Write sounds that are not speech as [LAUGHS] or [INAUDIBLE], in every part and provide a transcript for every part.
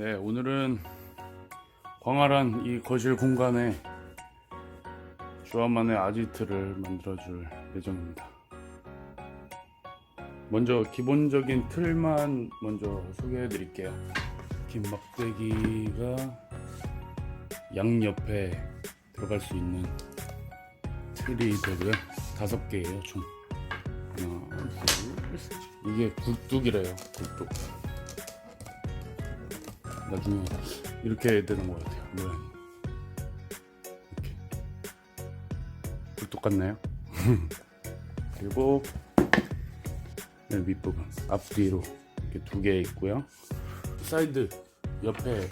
네, 오늘은 광활한 이 거실 공간에 주한만의 아지트를 만들어줄 예정입니다. 먼저 기본적인 틀만 먼저 소개해 드릴게요. 긴 막대기가 양옆에 들어갈 수 있는 틀이 되고요. 다섯 개예요, 총. 하나, 둘, 셋. 이게 굴뚝이래요, 굴뚝. 나중에 이렇게 되는 것 같아요. 모양이 이렇게. 굴뚝 같나요? [LAUGHS] 그리고 맨 윗부분. 앞뒤로 이렇게 두 개 있고요. 사이드 옆에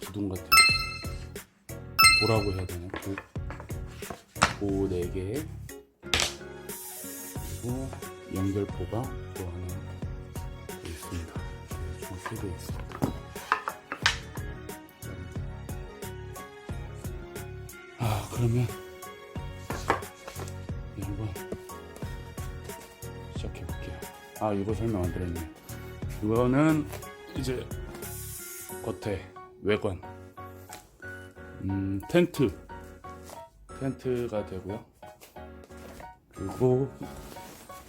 기둥 같은 보라고 해야 되나? 보네 개. 그리고 연결포가 또 하나 있습니다. 총세개 있습니다 그러면 한번 시작해 볼게요. 아 이거 설명 안 드렸네요. 이거는 이제 겉에 외관 음, 텐트 텐트가 되고요. 그리고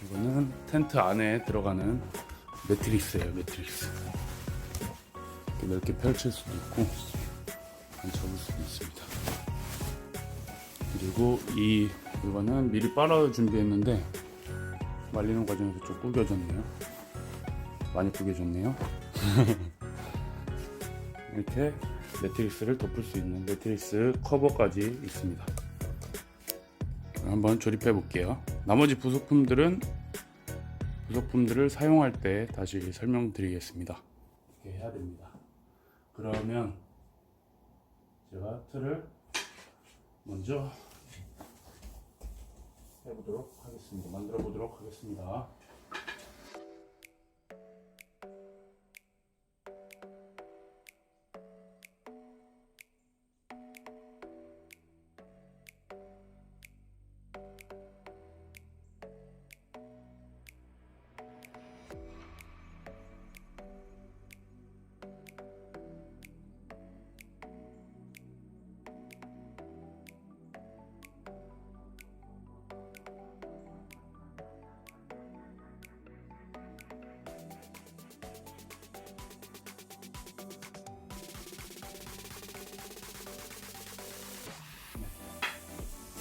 이거는 텐트 안에 들어가는 매트리스예요. 매트리스 이렇게 넓게 펼칠 수도 있고 안 접을 수도 있습니다. 그리고 이 이거는 미리 빨아 준비했는데 말리는 과정에서 좀 구겨졌네요. 많이 구겨졌네요. [LAUGHS] 이렇게 매트리스를 덮을 수 있는 매트리스 커버까지 있습니다. 한번 조립해 볼게요. 나머지 부속품들은 부속품들을 사용할 때 다시 설명드리겠습니다. 이렇게 해야 됩니다. 그러면 제가 틀을 먼저 해보도록 하겠습니다. 만들어 보도록 하겠습니다.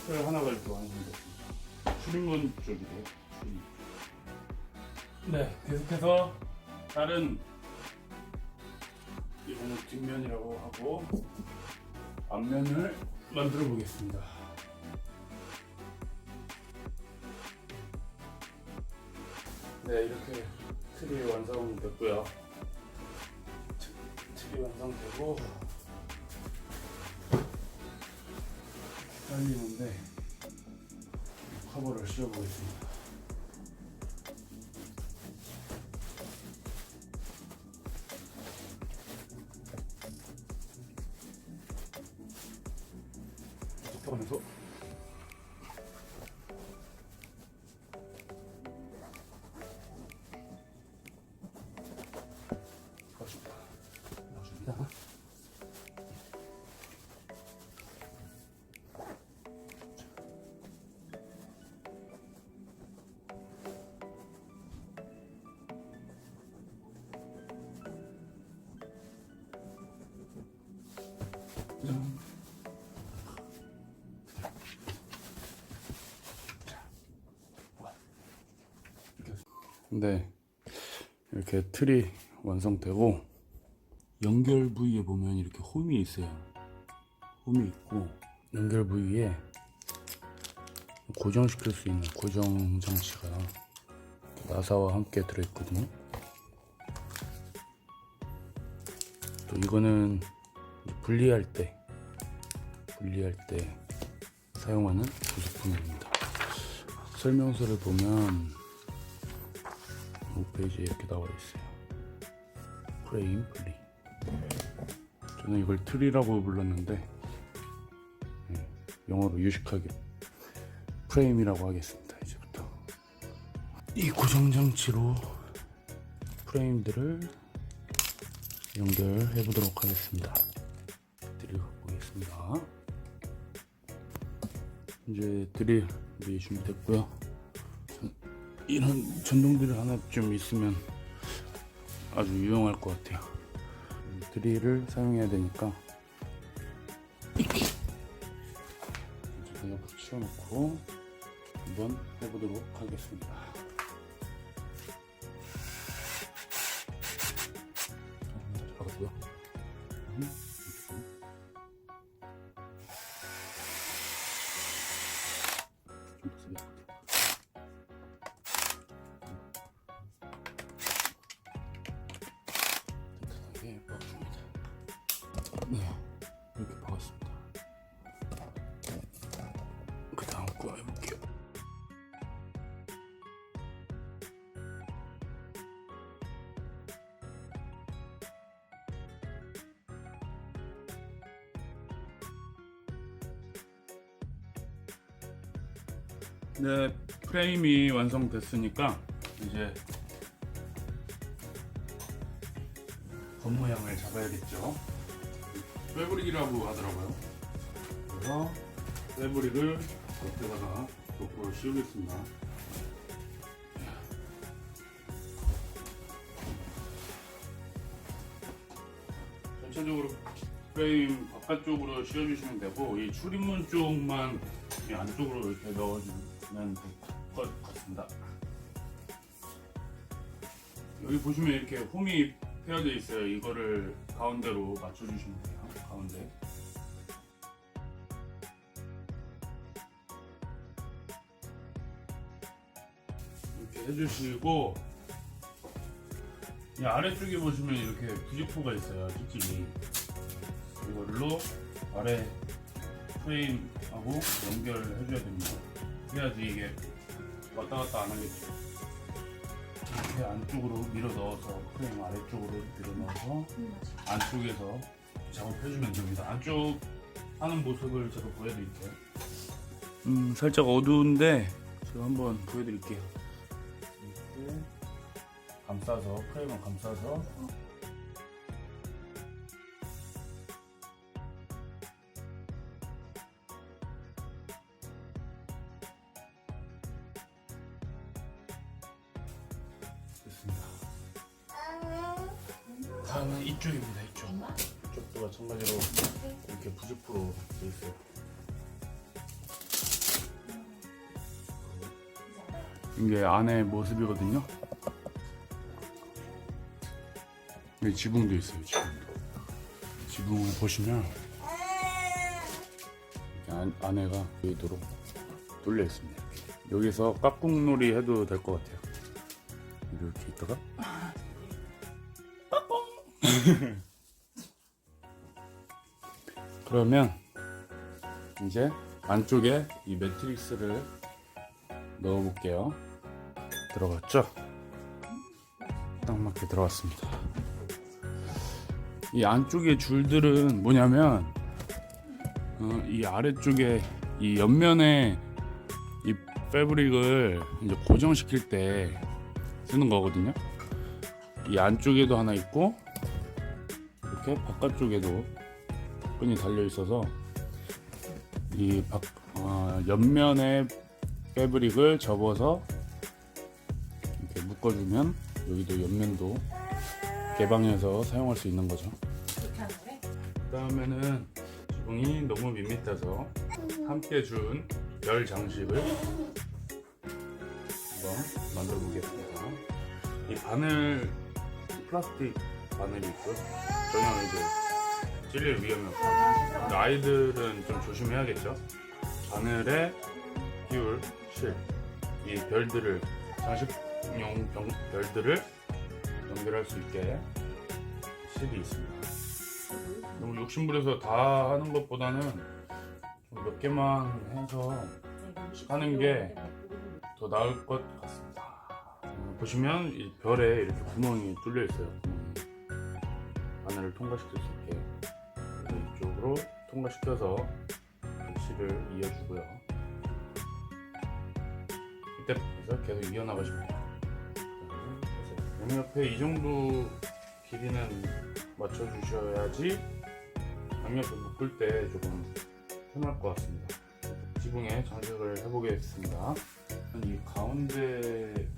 틀 하나가 이렇게 완성됐습니다. 출입문 쪽이래요. 출입문. 네, 계속해서 다른 이거는 뒷면이라고 하고 앞면을 만들어 보겠습니다. 네, 이렇게 틀이 완성됐고요. 트- 틀이 완성되고 잘리는데 커버를 씌워보겠습니다. 덮어내서 네, 이렇게 틀이 완성되고 연결 부위에 보면 이렇게 홈이 있어요. 홈이 있고 연결 부위에 고정시킬 수 있는 고정 장치가 나사와 함께 들어있거든요. 또 이거는 분리할 때 분리할 때 사용하는 부속품입니다. 설명서를 보면 5페이지에 이렇게 나와 있어요. 프레임 분리. 저는 이걸 틀이라고 불렀는데 예, 영어로 유식하게 프레임이라고 하겠습니다. 이제부터 이 고정 장치로 프레임들을 연결해 보도록 하겠습니다. 드릴 갖고 오겠습니다. 이제 드릴 준비됐고요. 전- 이런 전동드릴 하나 좀 있으면 아주 유용할 것 같아요. 드릴을 사용해야 되니까 그냥 붙여놓고 한번 해보도록 하겠습니다. 네, 프레임이 완성됐으니까 이제 겉모양을 잡아야겠죠. 패브릭이라고 하더라고요. 그래서 패브릭을 옆에다가 도포를 씌우겠습니다. 전체적으로 프레임 바깥쪽으로 씌워주시면 되고 이 출입문 쪽만 이 안쪽으로 이렇게 넣어주면 될 것 같습니다. 여기 보시면 이렇게 홈이 페어져 있어요. 이거를 가운데로 맞춰주시면 돼요. 가운데. 이렇게 해주시고 이 아래쪽에 보시면 이렇게 부직포가 있어요. 찌찌이 이걸로 아래 프레임하고 연결해줘야 됩니다. 그래야지 이게 왔다 갔다 안 하겠죠. 이렇게 안쪽으로 밀어 넣어서 프레임 아래쪽으로 밀어 넣어서 안쪽에서 작업해주면 됩니다. 안쪽 하는 모습을 제가 보여드릴게요. 음, 살짝 어두운데 제가 한번 보여드릴게요. 이렇게 감싸서 프레임을 감싸서 다음은 이쪽입니다. 이쪽. 이쪽도 마찬가지로 이렇게 부직포로 돼 있어요. 이게 안에 모습이거든요. 여기 지붕도 있어요. 지붕도. 지붕을 보시면 이렇게 안, 안에가 보이도록 뚫려 있습니다. 여기서 깍꿍놀이 해도 될 것 같아요. 이렇게 있다가 [LAUGHS] 그러면 이제 안쪽에 이 매트릭스를 넣어 볼게요. 들어갔죠? 딱 맞게 들어갔습니다. 이 안쪽에 줄들은 뭐냐면 어, 이 아래쪽에 이 옆면에 이 패브릭을 이제 고정시킬 때 쓰는 거거든요. 이 안쪽에도 하나 있고 이렇게 바깥쪽에도 끈이 달려 있어서 이 박, 어, 옆면에 패브릭을 접어서 이렇게 묶어주면 여기도 옆면도 개방해서 사용할 수 있는 거죠. 그 다음에는 지붕이 너무 밋밋해서 함께 준 열 장식을 한번 만들어 보겠습니다. 이 바늘 플라스틱 바늘이 있고 전혀 이제 찔릴 위험이 없어요. 아이들은 좀 조심해야겠죠. 바늘에 비울 실, 이 별들을 장식용 병- 별들을 연결할 수 있게 실이 있습니다. 너무 욕심부려서 다 하는 것보다는 좀 몇 개만 해서 하는 게 더 나을 것 같습니다. 어, 보시면 이 별에 이렇게 구멍이 뚫려 있어요. 바늘을 통과시킬 수 있게 이쪽으로 통과시켜서 실을 이어주고요. 이때부터 계속 그래서 양 옆에 이 정도 길이는 맞춰주셔야지 양옆에 묶을 때 조금 편할 것 같습니다. 지붕에 장식을 해보겠습니다. 이 가운데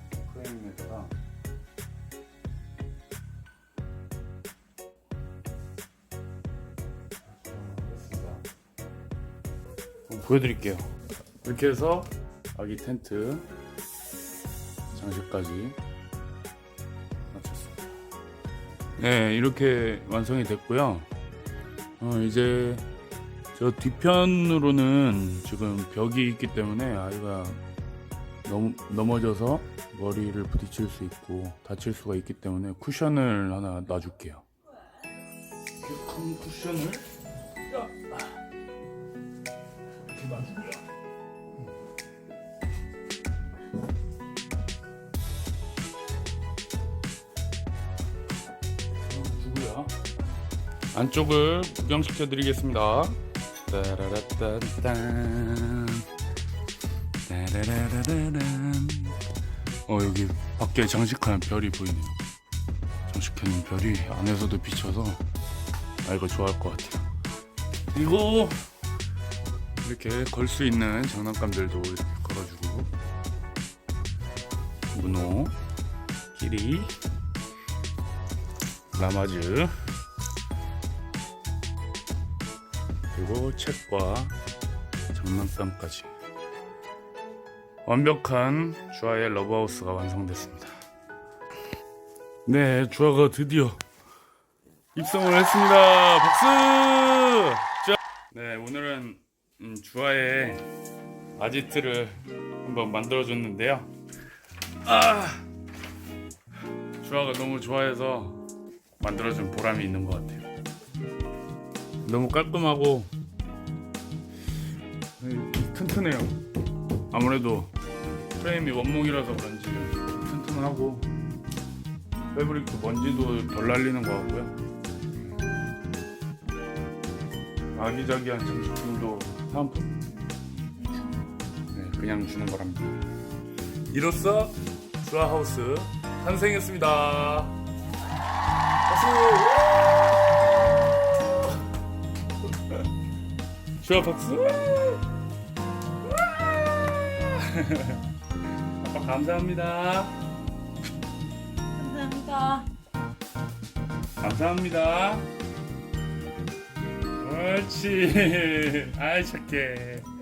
보여드릴게요. 이렇게 해서 아기 텐트 장식까지 마쳤습니다. 네, 이렇게 완성이 됐고요. 어, 이제 저 뒤편으로는 지금 벽이 있기 때문에 아이가 넘, 넘어져서 머리를 부딪힐 수 있고 다칠 수가 있기 때문에 쿠션을 하나 놔줄게요. 이렇게 큰 쿠션을 주고요. 주고요. 안쪽을 구경시켜 드리겠습니다. 따라라따딴 따라라라란 어 여기 밖에 장식한 별이 보이네요. 장식해놓은 별이 안에서도 비쳐서 아이가 좋아할 것 같아요. 그리고 이렇게 걸 수 있는 장난감들도 이렇게 걸어주고 문어, 끼리, 라마즈 그리고 책과 장난감까지 완벽한 주아의 러브하우스가 완성됐습니다. 네, 주아가 드디어 입성을 했습니다. 박수! 자, 네, 오늘은 음, 주아의 아지트를 한번 만들어줬는데요. 아, 주아가 너무 좋아해서 만들어준 보람이 있는 것 같아요. 너무 깔끔하고 음, 튼튼해요. 아무래도 프레임이 원목이라서 그런지 튼튼하고 패브릭도 먼지도 덜 날리는 것 같고요. 아기자기한 장식품도 사은품 네, 그냥 주는 거랍니다. 이로써 주아하우스 탄생했습니다. 박수! 주아 박수! [LAUGHS] 아빠 감사합니다. 감사합니다. 감사합니다. 옳지. [LAUGHS] 아이 착해.